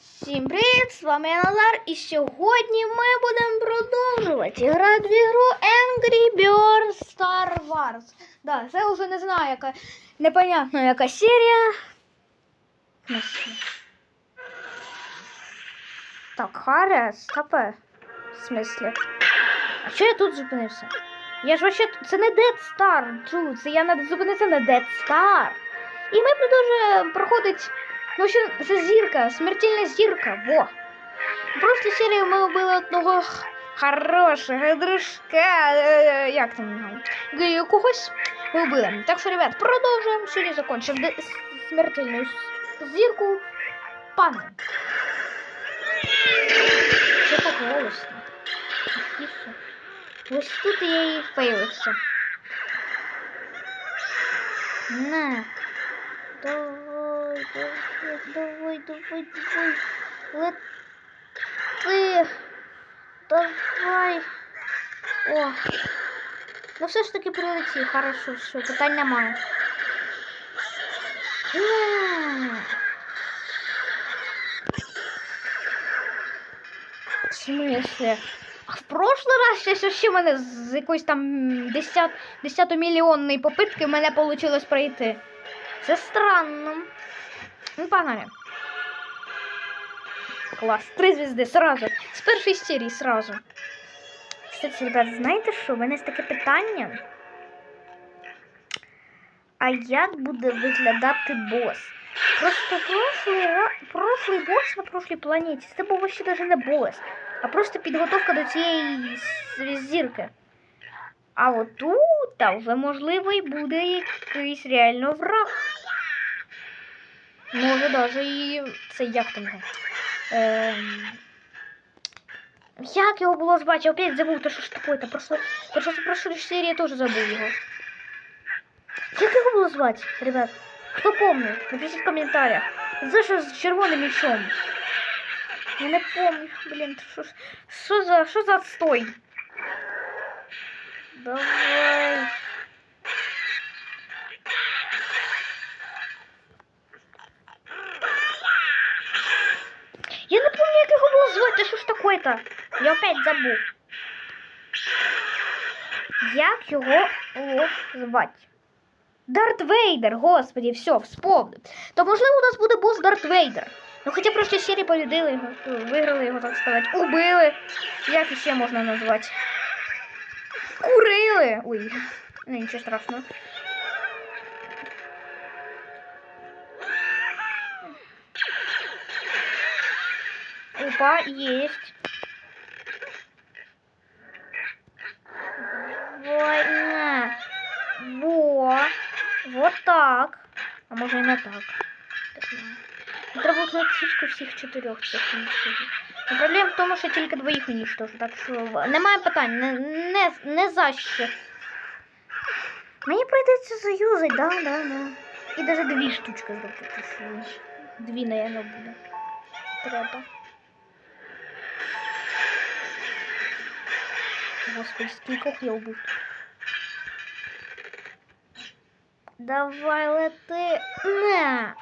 Всім привіт! З вами я Назар, і сьогодні ми будемо продовжувати грати в ігру Angry Birds Star Wars. Да, це вже не знаю, яка непонятно яка серія. Так, Харя, стопе. В смислі? А що я тут зупинився? Я ж вообще це не Dead Star, Джу, це я зупинився на Dead Star. І ми продовжуємо проходить. Ну, що це зірка, смертельна зірка. Во. В прошлій серії ми вбили одного х- хорошого дружка. е, Як там його? Г- Когось ми вбили. Так що, ребят, продовжуємо. Сьогодні закончив де- с- смертельну с- зірку. Пане. Що так голосно? Тихіше. Ось тут я і фейлився. На. Давай, давай, давай, давай, давай. Лети. Давай. О. Ну все ж таки прилетів, хорошо, все, питань немає. На. В смысле? А в прошлый раз щось вообще мене з якоїсь там 10, 10 мільйонної попитки в мене вийшло пройти. Це странно. Ну, погнали. Клас. Три звізди сразу. З першої серії сразу. Кстати, ребят, знаєте що? У мене є таке питання. А як буде виглядати бос? Просто прошлий, ра- прошлий бос на прошлій планеті це був ще навіть не бос, а просто підготовка до цієї с- зірки. А от тут та вже можливо і буде якийсь реально враг. Може даже і це як там. його? Ем... Як його було звати? Я опять забув, то що ж таке? Просто, просто в прошлой серії я теж забув його. Як його було звати, ребят? Хто помнить? Напишіть в коментарях. За що з червоним мечом? Я не помню, блін, що, ж- що за, що за отстой? Давай. Таке-то? Я опять забув. Як його було звати? Дарт Вейдер, господи, все, вспомнив. То можливо у нас буде бос Дарт Вейдер. Ну хоча прошлі серії победили його, виграли його, так сказати, убили. Як іще можна назвати? Курили! Ой, ну нічого страшного. Опа, есть. Ой. Во. Вот так. А може і не так. Ну, Треба кнопочку всіх чотирьох цих уничтожити. Проблема в тому, що тільки двоїх уничтожу, так що немає питань, не, не, не за що. Мені прийдеться заюзати, да, да, да. І навіть дві штучки зробити. Дві, наверное, буде. Треба. Господи, скількох я убив. Давай лети. На.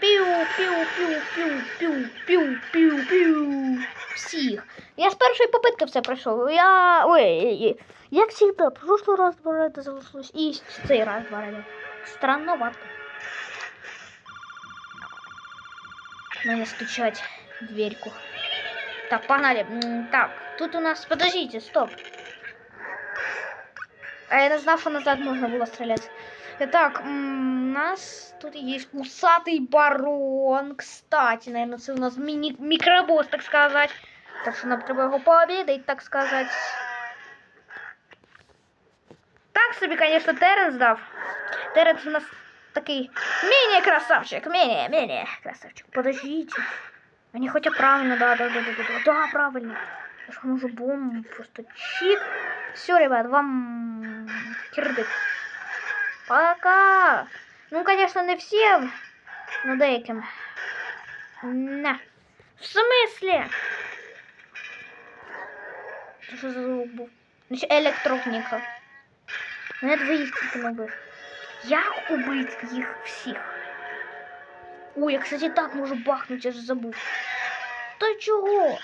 Піу, піу, піу, піу, піу, піу, піу, піу. Всіх. Я з першої попитки все пройшов. Я. Ой, як завжди, прошлый раз два рази залишилось. І цей раз два рази. Странновато. Мене стучать в дверьку. Так, погнали. М, Так, тут у нас... Подождите, стоп. А я не знав, що назад можна було стріляти. Так, м, у нас тут є усатий барон. Кстати, наверное, це у нас міні мікробос, так сказати. Так що нам треба його пообідати, так сказати. Так собі, конечно, Теренс дав. Теренс у нас такий міні-красавчик, міні-міні-красавчик. Подождите. Они хотя правильно, да, да, да, да, да, да, да, правильно. Я ж можу бомбу просто чик. Все, ребят, вам кирдик. Пока. Ну, конечно, не всем, но деяким. На. В смысле? Це що за звук був? Значить, електроніка. Мене двоїх тільки набив. Як убити їх всіх? Ой, я, кстати, так можу бахнуть, я ж забув. Та чого?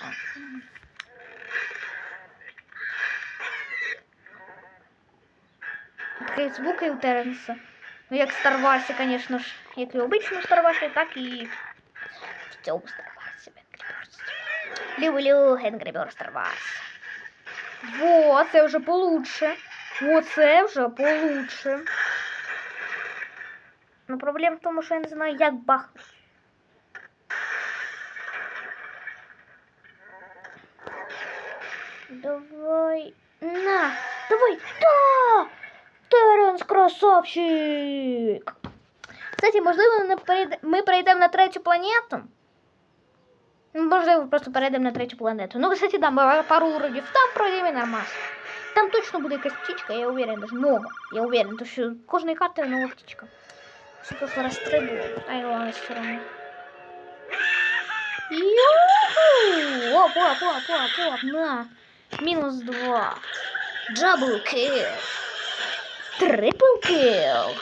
Такий звук і у Теренса. Ну, як в Старварсі, звісно ж. Як і в обичному Старварсі, так і в цьому Старварсі. Люблю Angry Birds Star Wars. Во, це вже получше. О, це вже получше. Ну, проблема в тому, що я не знаю, як бахнути. Давай. На, давай. Да! Теренс красавчик. Кстати, можливо, ми перейд- ми перейдемо на третю планету. Ну, Можливо, просто перейдемо на третю планету. Ну, кстати, там буває пару уровнів. Там пройдемо нормально. Там точно буде якась птичка, я уверен, даже много. Я уверен, тому що кожної карти нова птичка. Все просто розстрибує. Ай, ладно, все равно. Юху! Оп, оп, оп, оп, оп, на. Мінус два. Джабл кил. Трипл кил.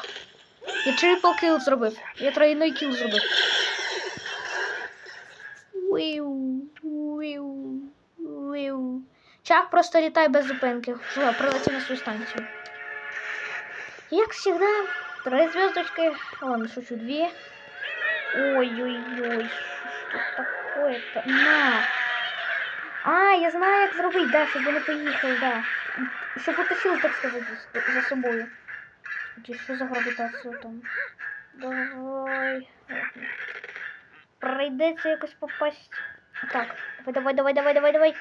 Я трипл кил зробив. Я тройний кил зробив. Виу, виу, виу. Чак просто літай без зупинки. Все, прилетів на свою станцію. Як завжди, три звездочки. Ладно, шучу, две. Ой-ой-ой, что ж тут такое-то? На! А, я знаю, як зробити, да, щоб вони поїхали, да. Щоб утащив, так сказати, за- за собою. Господи, що за гравітація там? Давай. Ладно. Прийдеться якось попасть. Так, давай, давай, давай, давай, давай, давай.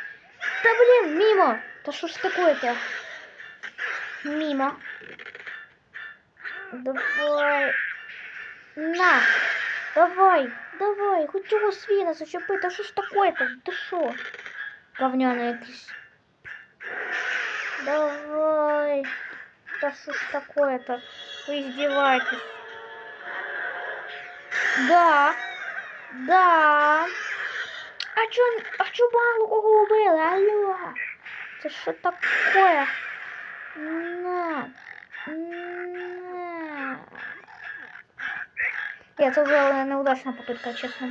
Да блин, мимо! Да что ж такое-то? Мимо. Давай. На. Давай, давай, хоть чого свіна зачепи, та що ж такое-то? Ти що? Говняна якийсь. Давай. Да что ж такое-то? Вы издеваетесь. Да. Да. А чо, а чо мало кого убили? Алло. Це що таке? На. На. Я це вже неудачна попитка, чесно.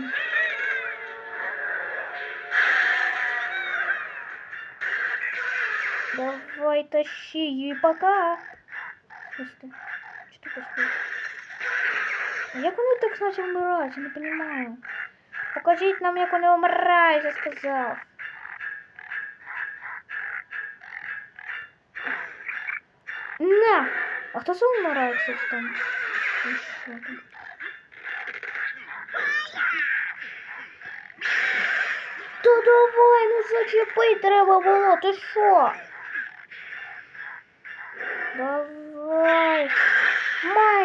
Давай тащи пока. Что ты? А Як вони так значить вмирають? Я не понимаю. Покажіть нам, як вони вмирають, я сказав. На! А хто це вмирає, кстати, там? Чи що там? Та давай, ну зачепить треба було, ти що?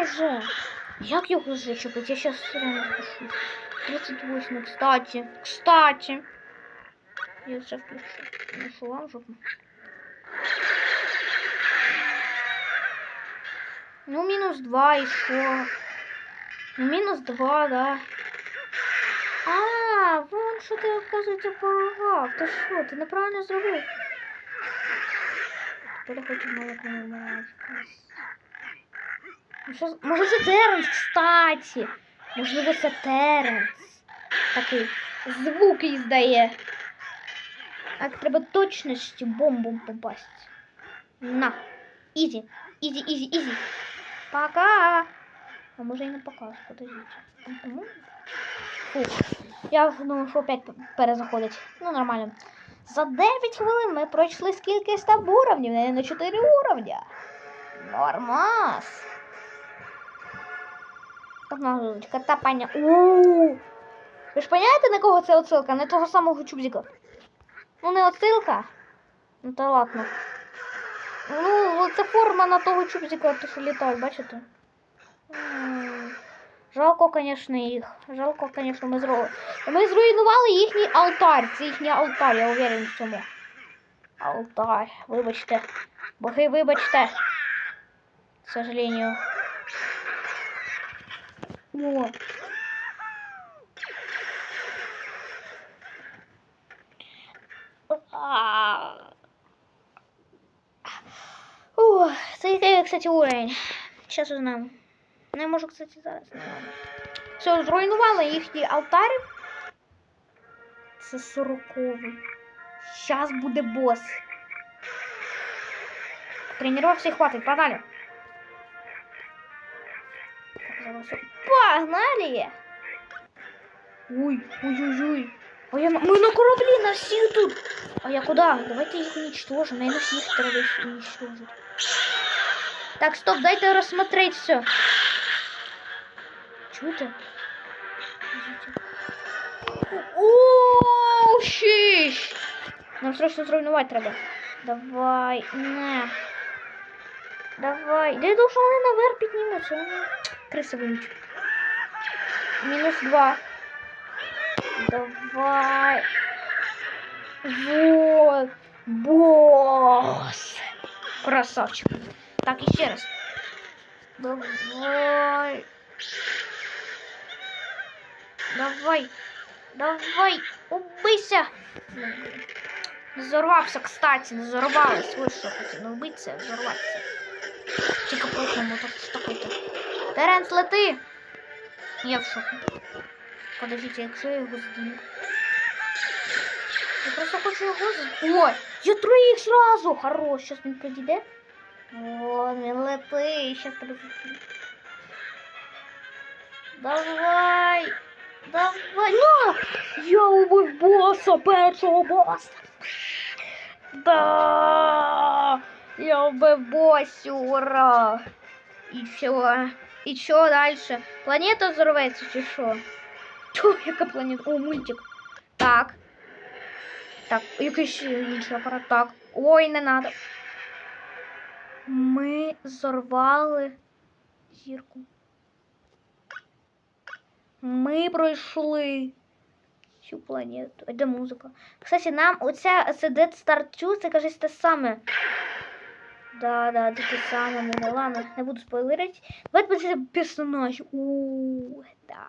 Майже. Як його зачепить? Я сейчас все равно запишу. 38, кстати. Кстати. Я все включу. Что вам жопу? Ну, минус 2 еще. Ну, минус 2, да. А, вон що ти, оказується, поругав. Ти що, ти неправильно зробив? Тепер хочу молоко не вмирати. Ну, що Може це Теренс, кстати. Можливо, це Теренс. Такий звук іздає. Так треба точності бомбом попасть. На. Ізі. Ізі, ізі, ізі. Пока. А може і не пока, подождите. Мгм. Фу. Я думаю, що опять перезаходить. Ну, нормально. За 9 хвилин ми пройшли скільки там уровнів, на 4 уровня. Нормас. Одна та паня. Ууу. Ви ж розумієте, на кого це отсилка? На того самого чубзика. Ну, не отсилка. Ну, та ладно. Ну, це форма на того чубзика, то що літає, бачите? Жалко, звісно, їх. Жалко, звісно, ми зро... Ми зруйнували їхній алтарь. Це їхній алтарь, я уверен в цьому. Алтарь. Вибачте. Боги, вибачте. К сожалению. О. А. Ух, це який, кстати, уровень. Сейчас узнаем. Ну, я можу, кстати, зараз. Не ладно. Все, зруйнували їхній алтарі. Це сороковий. Щас буде бос. Тренувався і хватить, погнали. Погнали! Ой, ой-ой-ой. А я, на- мы на корабле, на всех тут. А я куда? Давайте их уничтожим. Наверное, всех треба уничтожить. Так, стоп, дайте рассмотреть все. Чего это? О, щищ! Нам срочно зруйнувати треба. Давай, на. Давай. Да я думав, що вони наверх піднімуться. Вони криси вимічуть. Мінус два. Давай. Вот. Босс. Красавчик. Так, еще раз. Давай. Давай. Давай. Убийся. Взорвався, кстати, не взорвалась. Ось що хотів. Не вбитися, а взорватися. Тільки прокнемо так що таке. Теренс, лети! Я в шокі. Подождите, якщо я його здію. Я просто хочу його з... Ой, я троїх сразу! Хорош, сейчас він підійде. О, він лети, сейчас тебе закину. Давай! Давай! На! Я убив босса, першого босса! Да! Я убив боссу, ура! І що? І що дальше? Планета взорветься чи що? Чо, яка планета? О, мультик. Так. Так, якийсь інший апарат. Так. Ой, не надо. Ми зорвали зірку. Ми пройшли цю планету. Де музика? Кстати, нам оця це Dead Star 2, це кажуть те саме. Да, да, це те саме. Ну, да, ладно, не буду спойлерити. Давайте подивимося персонаж. У, да.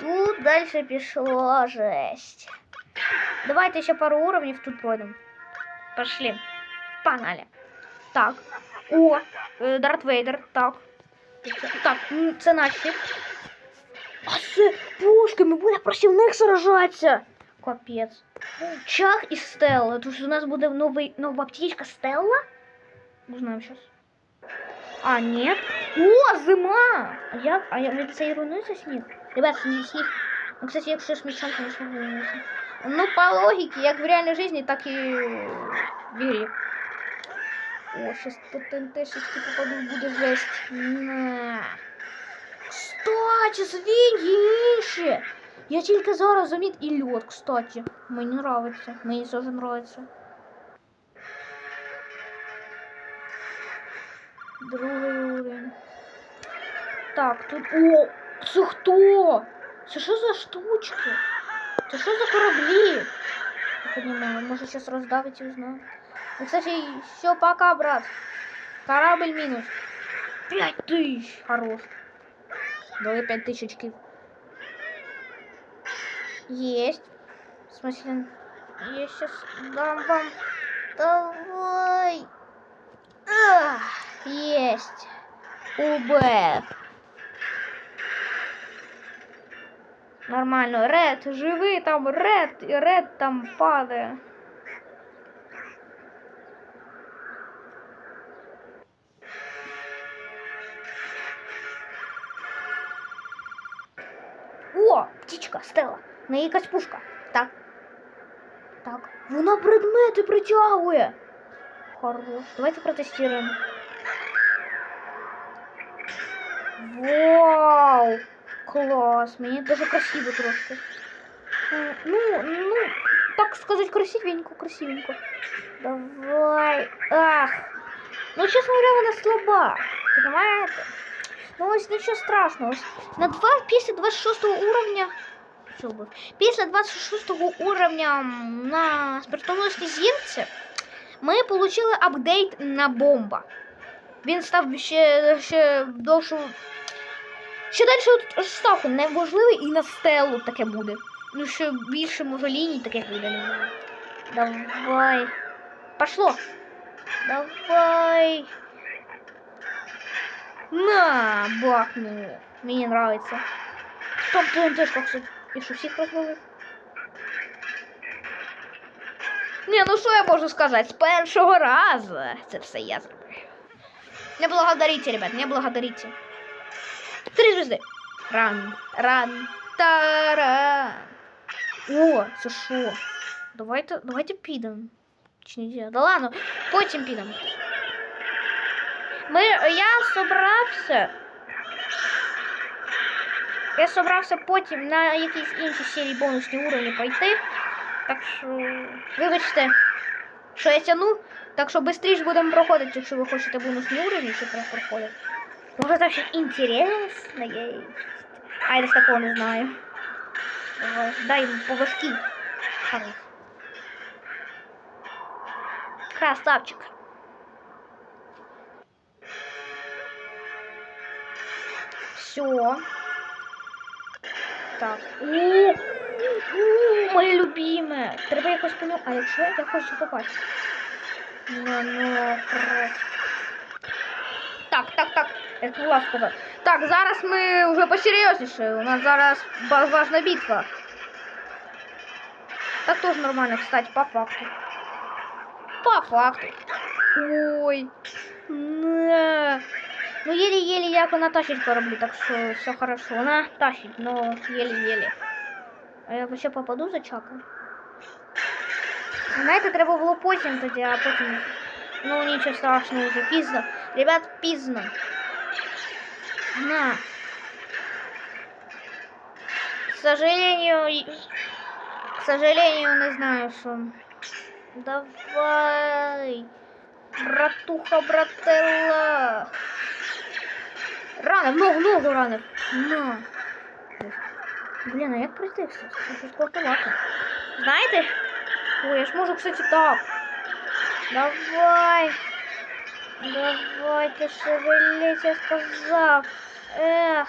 Тут дальше пішло жесть. Давайте ще пару уровнів тут пройдемо. Пошли. Погнали. Так. О, е, Дарт Вейдер. Так. Так, м, це наші. А це пушки, ми будемо проти них сражатися. Капець. Чах і Стелла. Тут у нас буде новий, нова птичка Стелла. Узнаємо зараз. А, нет. О, зима! А як? А я це і руйнується сніг? Ребят, сніг, сніг. Ну, кстати, якщо з мечом, конечно, руйнується. Ну, по логике, як в реальной жизни, так и в игре. О, сейчас по ТНТшечки попаду, буде жесть. На. Кстати, свиньи інші. Я тільки зараз заміт і льот, кстати. Мені нравится. Мені тоже нравится. Другий уровень. Так, тут. О! Це хто? Це що за штучки? Це що за кораблі? Не понимаю, может сейчас раздавить и узнаю. Ну, кстати, все, пока, брат. Корабль минус. Пять тысяч. Хорош. Давай пять тысячки. Есть. В смысле, я сейчас дам вам. Давай. Ах, есть. УБ. Нормально. Ред, живи там, ред, і ред там падає. О, птічка, стела. В неї якась пушка. Так. Так. Вона предмети притягує. Хорош. Давайте протестуємо. Вау! Клас, мені дуже красиво трошки. Е, Ну, ну, так сказать, красивенько, красивенько. Давай. Ах. Ну, честно говоря, вона слаба. Понимаете? Ну, ось нічого страшного. Ось на 2, після 26 уровня. Що? Після 26 уровня на смертоносній зірці ми отримали апдейт на бомба. Він став ще, ще довше. Ще далі от ставку неможливий і на стелу таке буде. Ну, що більше може ліній таке буде. Давай. Пошло. Давай. На, бахну. Мені нравиться. Топ ТНТшка, кстати. І що всіх розвалив? Ні, ну що я можу сказати? З першого разу. Це все я зробив. Не благодарите, ребят, не благодарите. Три звезди. Ран, ран, таран. О, це що? Давайте, давайте підемо. Чи не Да ладно, потім підемо. Ми, я собрався. Я собрався потім на якісь інші серії бонусні уровні пойти. Так що, вибачте, що я тяну. Так що швидше будемо проходити, якщо ви хочете бонусні уровні, чи прям проходити. Може це ще інтересно є. А я десь такого не знаю. Давай, дай йому по башки. Хорош. Красавчик. Все. Так. О, моє любиме. Треба якось пону. А якщо я хочу попасть? Ну, ну, просто. Так, так, так. Я забула сказати. Так, зараз ми вже посерйозніше. У нас зараз ба- важна битва. Так тоже нормально, кстати, по факту. По факту. Ой. На. Ну, еле-еле як вона тащить кораблі, так що все хорошо. Вона тащить, но еле-еле. А я вообще попаду за чака? Знаєте, треба було потім тоді, а потім. Ну нічого страшного, вже пізно. Ребят, пізно. На. К сожалению, и- к сожалению, не знаю, что. Давай. Братуха, брателла. Рано, много, много ранов. На. Блін, а як пройти все? Це щось складновато. Знаєте? Ой, я ж можу, кстати, так. Давай. Давайте шевелись, я сказав. Ех.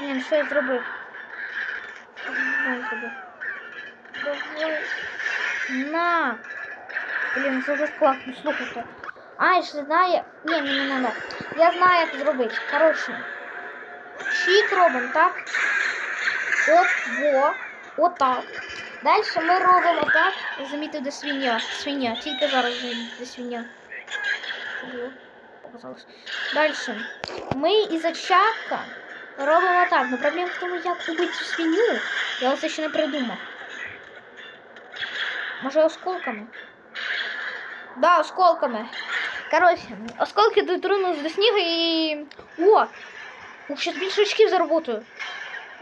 Ні, ну що я зробив? Що я зробив? Давай. На. Блін, це вже складно, слухайте. А, я ж знаю. Ні, ні, ні, ні, ні. Я знаю, як зробити. Коротше. Чик робимо, так? От, во. Отак. Далі ми робимо так. Замітив, де свиня. Свиня. Тільки зараз де свиня. Показалось. Далі. Ми із очака робимо так. Но проблема в тому, як убити цю свиню. Я оце ще не придумав. Може осколками? Да, осколками. Короче, осколки дотронулись до снігу і... О! Ух, сейчас більше очків заработаю.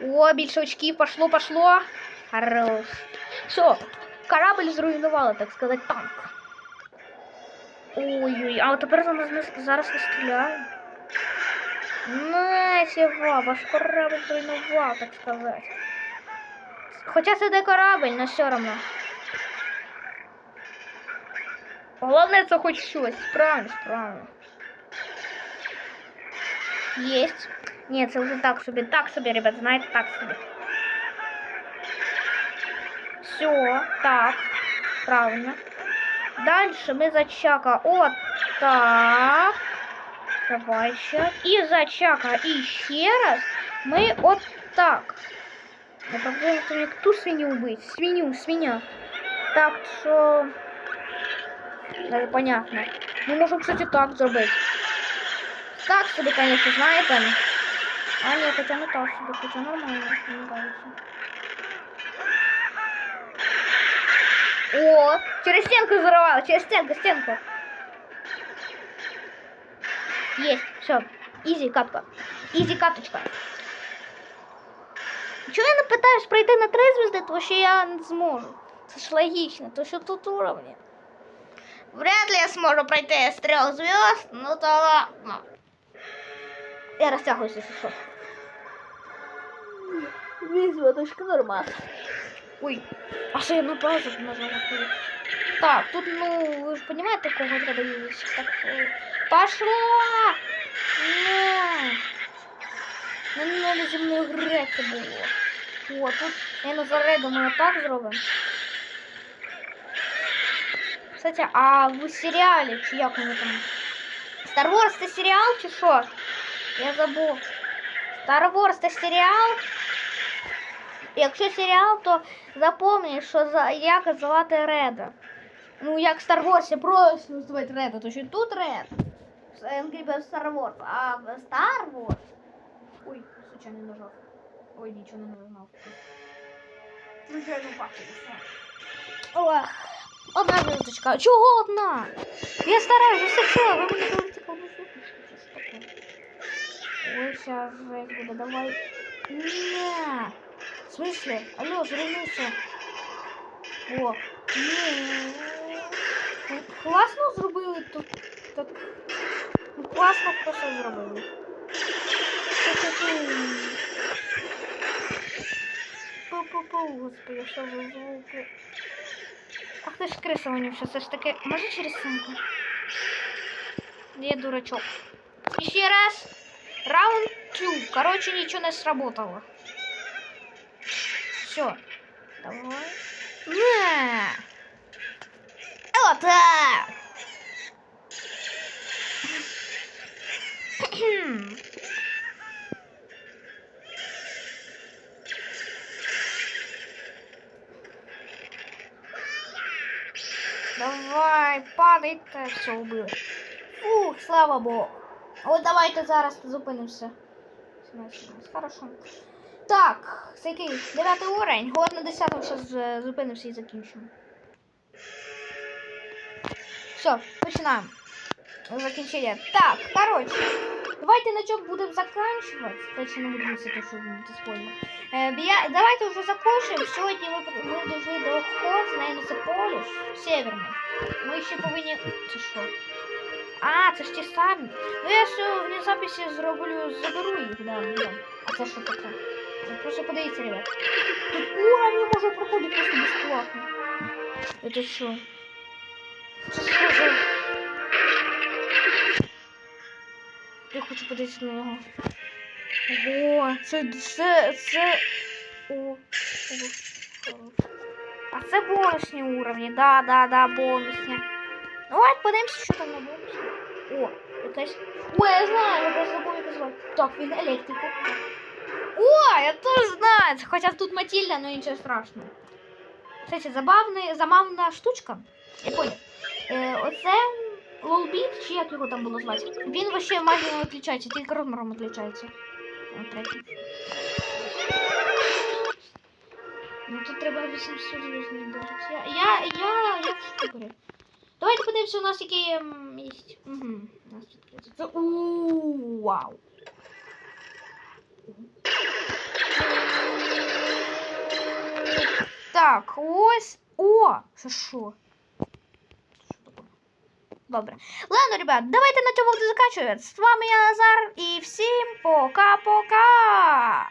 О, більше очків, пошло, пошло. Хорош. Все, корабль зруйнували, так сказати, танк. Ой-ой, а от тепер за зараз не стріляє. Нафіга, ваш корабль зруйнував, так сказати. Хоча це не корабль, но все равно. Головне, це хоч щось. Правильно, правильно. Есть. Ні, це вже так собі, так собі, ребят, знаєте, так собі. Все, так. Правильно. Дальше мы за чака. Вот так. Давай ще. И за чака еще раз мы вот так. Я попробую мне ту свинью убить. Свинью, свинья. Так что... Даже понятно. Мы можем, кстати, так зробити. Так собі, конечно, знаєте. А ні, хоча не так собі, хоча нормально, мені нравится. О, через стенку взорвала, через стенку, стенку. Есть, все. Изи катка. Изи каточка. Чого я не питаюсь пройти на три звезди, тому що я не зможу. Це ж логічно, то що тут уровні. Вряд ли я зможу пройти з трьох звезд, ну то ладно. Я розтягуюся, якщо що. Дві звездочки нормально. Ой, а що я на паузу нажала? господи? Так, тут, ну, ви ж розумієте, кого треба їздити. Так, що... Пошла! Не! Не надо зі мною греться було. О, тут, я на заре, думаю, так зробимо. Кстати, а в серіалі, чи як воно там? Star Wars це серіал чи що? Я забув. Star Wars це серіал. Якщо серіал, то запомни, що за як звати Реда. Ну, як в Star Wars просто називають Реда, то що тут Ред. В Angry Birds Star Wars, а в Star Wars. Ой, случайно нажав. Ой, нічого не нажав. Случайно пахнет. Ох, одна звездочка. Чого одна? Я стараюсь, все вчила, ви мені говорите повну Ой, сейчас жесть буде, давай. Не. В смысле? Алло, звернувся. О, ні. Ну, Класно зробили тут. Так. Ну, класно просто зробили. Пу-пу-пу, господи, що за звуки? Ах ти ж криса вонюча, все ж таки. Може через сумку? Я дурачок. Еще раз. Раунд 2. Короче, ничего не сработало. Все. Давай. Не. Вот так. Все убили. Фух, слава Богу. От давайте зараз зупинимося. 17, 17, Хорошо. Так, це який? Дев'ятий уровень. От на 10 зараз зупинимося і закінчимо. Все, починаємо. Закінчення. Так, коротше. Давайте на чому будемо закінчувати. Точно не буду мислити, що буде спойлер. Е, бія- давайте вже закончимо. Сьогодні ми, ми дійшли до охот, знаємо, це полюс северний. Ми ще повинні... Це що? А, це ж ті самі. Ну я ж в записі зроблю, заберу їх, да, да. А це що таке? Ну, Просто подивіться, ребят. Тут уровні може проходити просто безплатно. Это що? Це що за... Я хочу подивитися на нього. Ого, це, це, це... О, ого. А це бонусні уровні, да, да, да, бонусні. Ну, давайте подивимося, що там на бонусі. О, якась. Ой, я знаю, я просто забув як звати. Так, він електрику. О, я теж знаю. Хоча тут Матильда, но нічого страшного. Кстати, забавна, забавна штучка. Я понял. Е, оце лолбіт, чи як його там було звати. Він вообще майже не відрізняється, тільки розміром відрізняється. О, третій. Ну тут треба 800 зв'язних держати. Я, я, я, я в штукарі. Давайте подивимося, у нас які ем, є. Угу. У нас відкрито. Це у вау. Так, ось. О! Це що? Добре. Ладно, ребят, давайте на цьому буду заканчивать. З вами я Назар і всім пока-пока!